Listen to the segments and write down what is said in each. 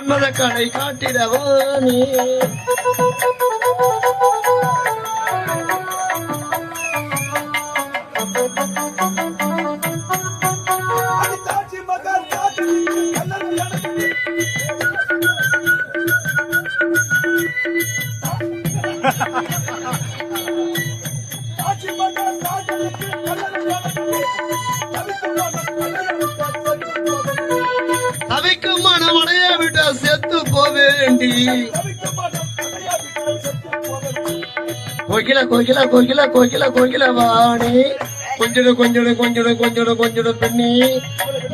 மன்மத கடை காட்டிடவா நீ? கோகில கோகில கோகில கோகில கோகில வாணி கொஞ்சடு கொஞ்சடு கொஞ்சடு கொஞ்சடு கொஞ்சடு பெண்ணி.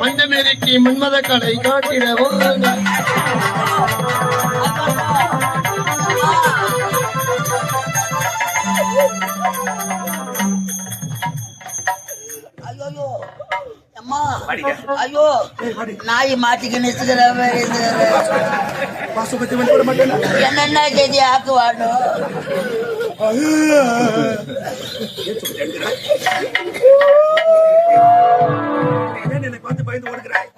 மஞ்சமேரிக்கு மன்மத கடை காட்டிடவா நீ. ஐயோ அம்மா. ஐயோ நாய் மாட்டிக்கின்னு வாசுபத்தி வந்து விட மாட்டேன் என்னென்ன செய்தி ஆக்குவானோ ஏன் என்னை பார்த்து பயந்து ஓடுகிறாய்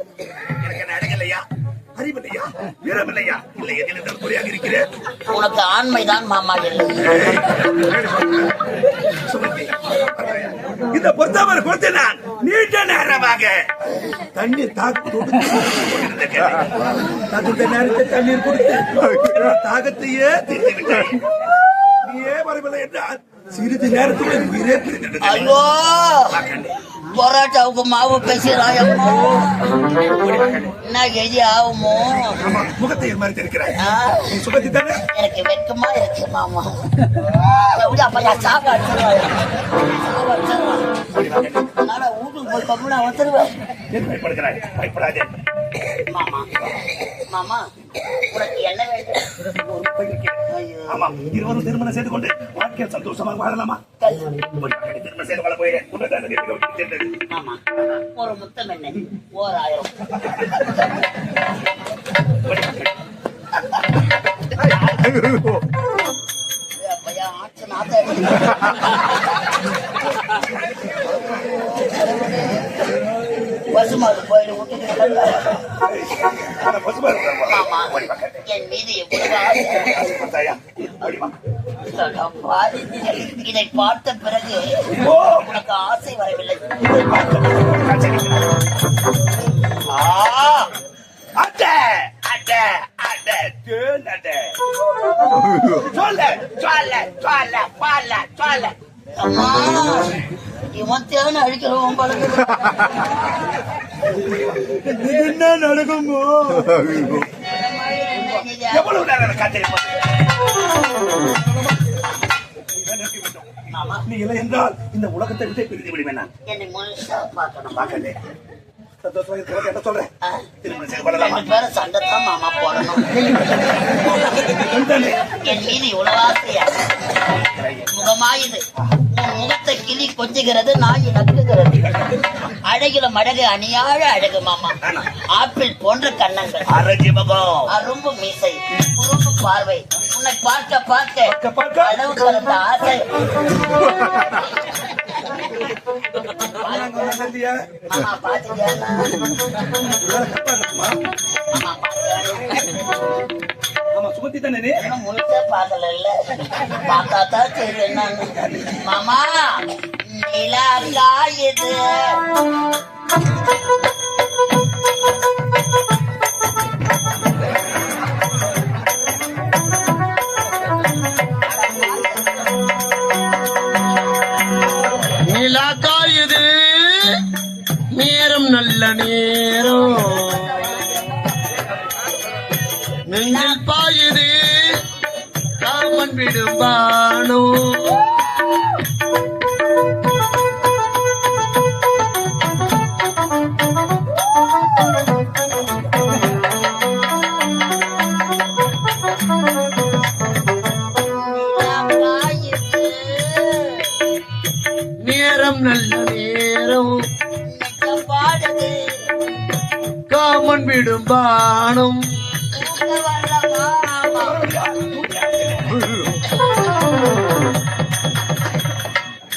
எனக்கு என்ன அடங்கலையா அறிவில்லையா வீரமில்லையா இல்லை எதில் குறையாக இருக்கிறேன் உனக்கு ஆண்மைதான் மாமா இந்த பொறுத்தவரை கொடுத்து நான் நீண்ட நேரமாக தண்ணீர் தாக்கு தகுந்த நேரத்தை தண்ணீர் கொடுத்து தாகத்தையே நீயே வரவில்லை என்றால் சிறிது நேரத்துக்கு உயிரே. ஐயோ! பரோட்டாவுக்கு மாவு பேசுறாயம்மோ. என்ன கெதி ஆகுமோ? முகத்தை மறைத்து இருக்கிறாய் சுமதி தானே? எனக்கு வெக்கமா இருக்கு மாமா. அப்ப சாப்பிட அதனால வீட்டுக்கு போய் கம்முனா வந்துருவேன் பயப்படுகிறாய் பயப்படாதே. மாமா மாமா உனக்கு என்ன வேண்டும் ஐயோ. ஆமா இருவரும் திருமணம் செய்து கொண்டு வாழ்க்கையில் சந்தோஷமாக வாழலாமா. ஒரு திருமணம் செய்து கொள்ள மாமா ஒரு முத்தம் என்ன? ஓர் ஆயிரம் ஆச்சு நாத்தம். பசுமாடு கோயில் விட்டுட்டு என் மீது இதை பார்த்த பிறகு உனக்கு ஆசை வரவில்லை அட்டை அட்டை அட்டை தேன் அட்டை சொல்ல சொல்ல சொல்ல சொல்ல சொல்ல இவன் தேவனை அழிக்கிறவன் பழகுது என்ன நடக்குமோ? எவ்வளவு நேரம் காத்திருப்போம் மாமா நீ இல்லை என்றால் இந்த உலகத்தை விட்டு பிரிந்து விடுவேன் நான். என்னை முழுசா பார்க்கணும். என்ன சொல்றேன்? சண்டை தான் மாமா போடணும்? என் மீது இவ்வளவு ஆசையா? முகமாயுது உன் முகத்தை கிளி கொஞ்சுகிறது நாய் நக்குகிறது. அழகில மடகு அணியாழ அழகு மாமா. ஆப்பிள் போன்ற கண்ணங்கள் அரும்பு மீசை. குறும்பு பார்வை. உன்னை பார்க்க பார்க்க அளவு கடந்த ஆசை. மாமா பாத்தியா ஆமா சுமத்தி தானே நீ? முழுசா பார்க்கல இல்ல. பார்த்தா தான் சரி என்னன்னு. மாமா நிலா காயுது. நிலா காயுது. நேரம் நல்ல நேரம். காயுது நேரம் நல்ல நேரம். பாடுது. காமன் விடும்பானம் தூங்க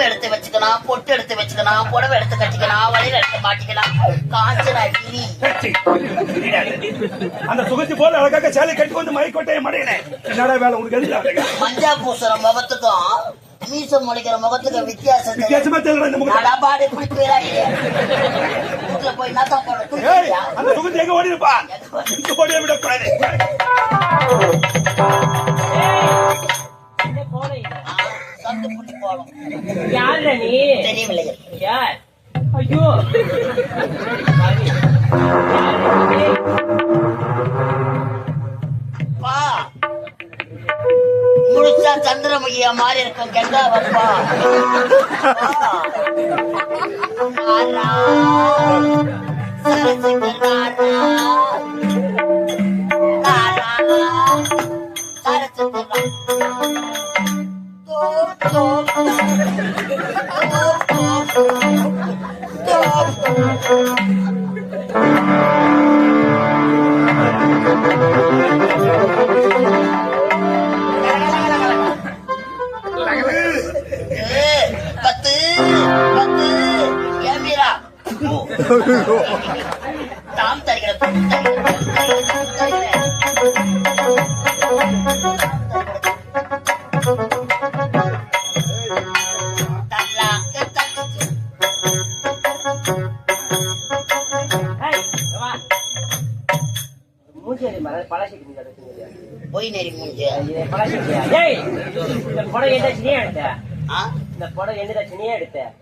பூ எடுத்து வச்சுக்கலாம் பொட்டு எடுத்து வச்சுக்கலாம் புடவை எடுத்து கட்டிக்கலாம் வளையல் எடுத்து மாட்டிக்கலாம். அடிக்கிறி சீ, அந்த சுகத்தி போல அழகாக சேலை கட்டி வந்து மயக்கோட்டைய மடையினே. என்னடா வேலை எதுக்குறானுங்க? மஞ்சா பூசுற முகத்துக்கும் மீசம் முளைக்கிற முகத்துக்கும் வித்தியாசம். வித்தியாசமா தெரியல இந்த முகத்தை. நடாபாடு இப்படி வீட்டுல போய் என்ன தான் போட ஏய், அந்த சுகத்தி எங்க ஓடி இருப்பா விடக்கூடாது. என்ன போன நீ? தெரியவில்லை. யார்? ஐயோ. பா முழுசா சந்திரமுகியா மாறி இருக்கும். கெண்டா வப்பா ஆரா.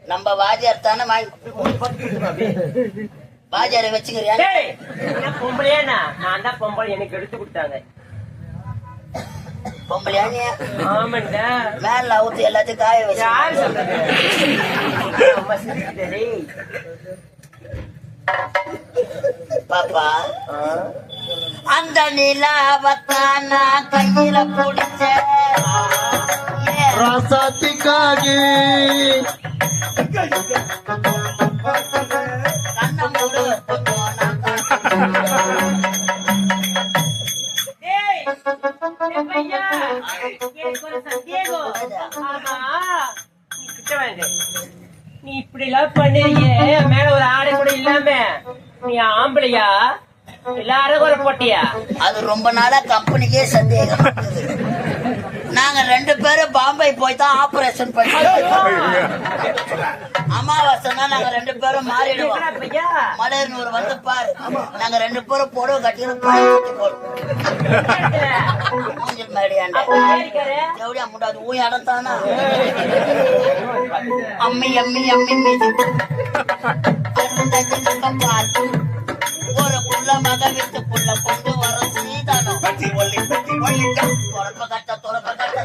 நம்ம வாஜியார் தானே வாஜியாரை வச்சுக்கிறியா? ஏய், நான் தான் பொம்பளை எனக்கு எடுத்து கொடுத்தாங்க. பொம்பளையா நீ? ஆமாண்டா. மேல அவுத்து எல்லாத்தையும் காய யாரு வச்சு சொல்றது சிரிக்குது, டேய். பாப்பா? அந்த நிலாவத்தான் நான் கையில பிடிச்ச ராசாத்திக்காகி. நீ கிட்ட வாங்க. நீ இப்படி எல்லாம் பண்ணிருக்கிய என் மேல ஒரு ஆடை கூட இல்லாம. நீ ஆம்பளையா? இல்ல அரைகுறை போட்டியா? அது ரொம்ப நாளா கம்பெனிக்கே சந்தேகம். நாங்க ரெண்டு பேரும் பாம்பே போய் தான் ஆபரேஷன் பண்ணோம் அமாவாசைனா நாங்க ரெண்டு பேரும் மாறிடுவோம். மலையனூர் வந்து பாரு. நாங்க ரெண்டு பேரும் புடவை போடுவோம். மூஞ்சில் மேடியாண்ட? எப்படியா முட்டாது ஊ இடம் தானா அம்மி அம்மி அம்மி மீது. பார்த்து புள்ள மக வீட்டு புள்ள கொண்டு வர சீதானம். பட்டி ஒல்லி பட்டி ஒல்லிட்ட தொடர்பு கட்ட தொடர்பு கட்ட.